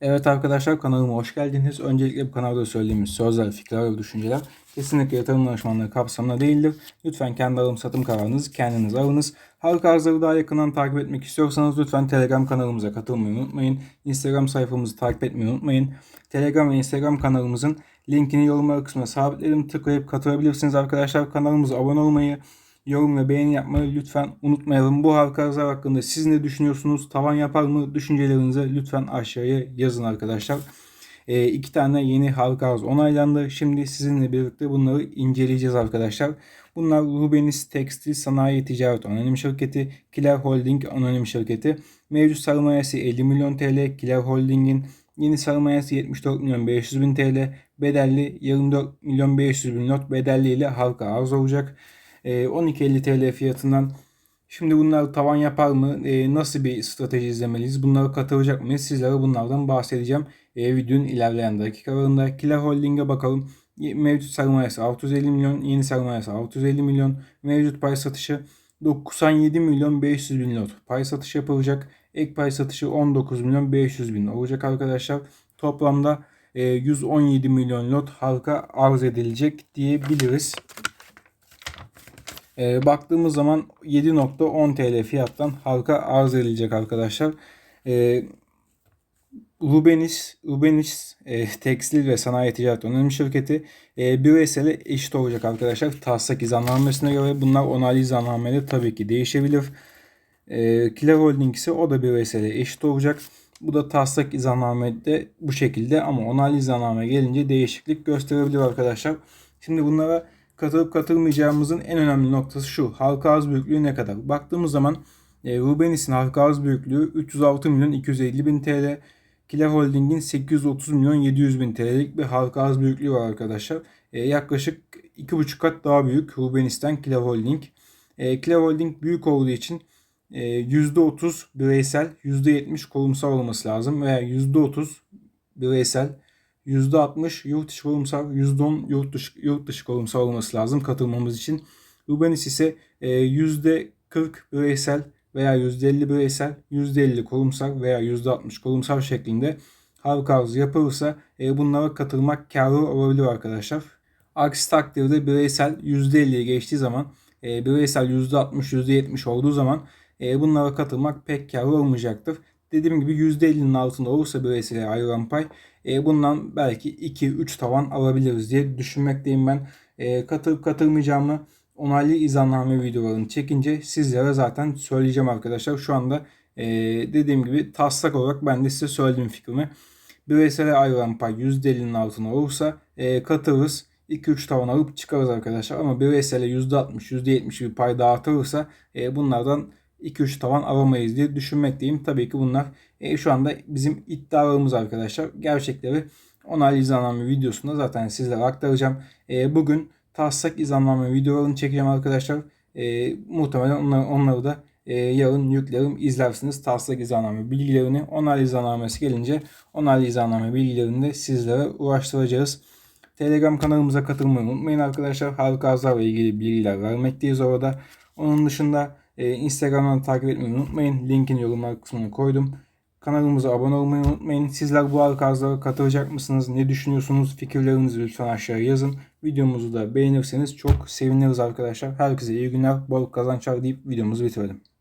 Evet arkadaşlar kanalıma hoş geldiniz. Öncelikle bu kanalda söylediğimiz sözler, fikirler ve düşünceler kesinlikle yatırım danışmanlığı kapsamında değildir. Lütfen kendi alım satım kararınızı kendiniz alınız. Halka arzları daha yakından takip etmek istiyorsanız lütfen Telegram kanalımıza katılmayı unutmayın. Instagram sayfamızı takip etmeyi unutmayın. Telegram ve Instagram kanalımızın linkini yorumlar kısmına sabitledim. Tıklayıp katılabilirsiniz arkadaşlar. Kanalımıza abone olmayı, yorum ve beğeni yapmayı lütfen unutmayalım. Bu halka arzlar hakkında siz ne düşünüyorsunuz? Tavan yapar mı? Düşüncelerinizi lütfen aşağıya yazın arkadaşlar. E, iki tane yeni arz onaylandı. Şimdi sizinle birlikte bunları inceleyeceğiz arkadaşlar. Bunlar Rubenis Tekstil Sanayi Ticaret Anonim Şirketi, Kiler Holding Anonim Şirketi. Mevcut sermayesi 50 milyon TL. Kiler Holding'in yeni sermayesi 74 milyon 500 bin TL. Bedelli 24 milyon 500 bin not bedelli ile halka arz olacak. 12.50 TL fiyatından Şimdi bunlar tavan yapar mı? E, nasıl bir strateji izlemeliyiz? Bunlara katılacak mıyız? Sizlere bunlardan bahsedeceğim. E, videonun ilerleyen dakikalarında. Killer Holding'e bakalım. Mevcut sermayesi 650 milyon. Yeni sermayesi 650 milyon. Mevcut pay satışı 97 milyon 500 bin lot. Pay satışı yapılacak. Ek pay satışı 19 milyon 500 bin olacak arkadaşlar. Toplamda 117 milyon lot halka arz edilecek diyebiliriz. E, baktığımız zaman 7.10 TL fiyattan halka arz edilecek arkadaşlar. E, Rubenis, Rubenis e, Tekstil ve Sanayi Ticaret Anonim Şirketi e, bireysele eşit olacak arkadaşlar. Taslak izannamesine göre bunlar onaylı izannamede tabii ki değişebilir. E, Killer Holding ise o da bireysele eşit olacak. Bu da taslak izannamede bu şekilde ama onaylı izanname gelince değişiklik gösterebilir arkadaşlar. Şimdi bunlara katılıp katılmayacağımızın en önemli noktası şu. Halka arz büyüklüğü ne kadar? Baktığımız zaman e, Rubenis'in halka arz büyüklüğü 306 milyon 250 bin TL. Killer Holding'in 830 milyon 700 bin TL'lik bir halka arz büyüklüğü var arkadaşlar. E, yaklaşık 2,5 kat daha büyük Rubenis'ten Killer Holding. E, Killer Holding büyük olduğu için e, %30 bireysel, %70 kurumsal olması lazım veya %30 bireysel, %60 yurt içi kurumsal, %10 yurt dışı, yurt dışı kurumsal olması lazım katılmamız için. Rubenis ise %40 bireysel veya %50 bireysel, %50 kurumsal veya %60 kurumsal şeklinde halka arz yapılırsa e, bunlara katılmak karlı olabilir arkadaşlar. Aksi takdirde bireysel %50'ye geçtiği zaman e, bireysel %60, %70 olduğu zaman e, bunlara katılmak pek karlı olmayacaktır. Dediğim gibi %50'nin altında olursa bireysele ayrılan pay e, bundan belki 2-3 tavan alabiliriz diye düşünmekteyim ben. E, katılıp katılmayacağımı onaylı izanname videolarını çekince sizlere zaten söyleyeceğim arkadaşlar. Şu anda e, dediğim gibi taslak olarak ben de size söylediğim fikrimi. Bireysele ayrılan pay %50'nin altında olursa e, katılırız. 2-3 tavan alıp çıkarız arkadaşlar. Ama bireysele %60, %70 bir pay dağıtılırsa e, bunlardan 2-3 tavan alamayız diye düşünmekteyim. Tabii ki bunlar e, şu anda bizim iddialarımız arkadaşlar. Gerçekleri onaylı izanlama videosunda zaten sizlere aktaracağım. E, bugün taslak izanlama videolarını çekeceğim arkadaşlar. E, muhtemelen onları, onları da e, yarın yüklerim izlersiniz. Taslak izanlama bilgilerini onaylı izannamesi gelince onaylı izanname bilgilerini de sizlere ulaştıracağız. Telegram kanalımıza katılmayı unutmayın arkadaşlar. Halka arzlarla ilgili bilgiler vermekteyiz orada. Onun dışında e, Instagram'dan takip etmeyi unutmayın. Linkini yorumlar kısmına koydum. Kanalımıza abone olmayı unutmayın. Sizler bu halka arzlara katılacak mısınız? Ne düşünüyorsunuz? Fikirlerinizi lütfen aşağıya yazın. Videomuzu da beğenirseniz çok seviniriz arkadaşlar. Herkese iyi günler, bol kazançlar deyip videomuzu bitirelim.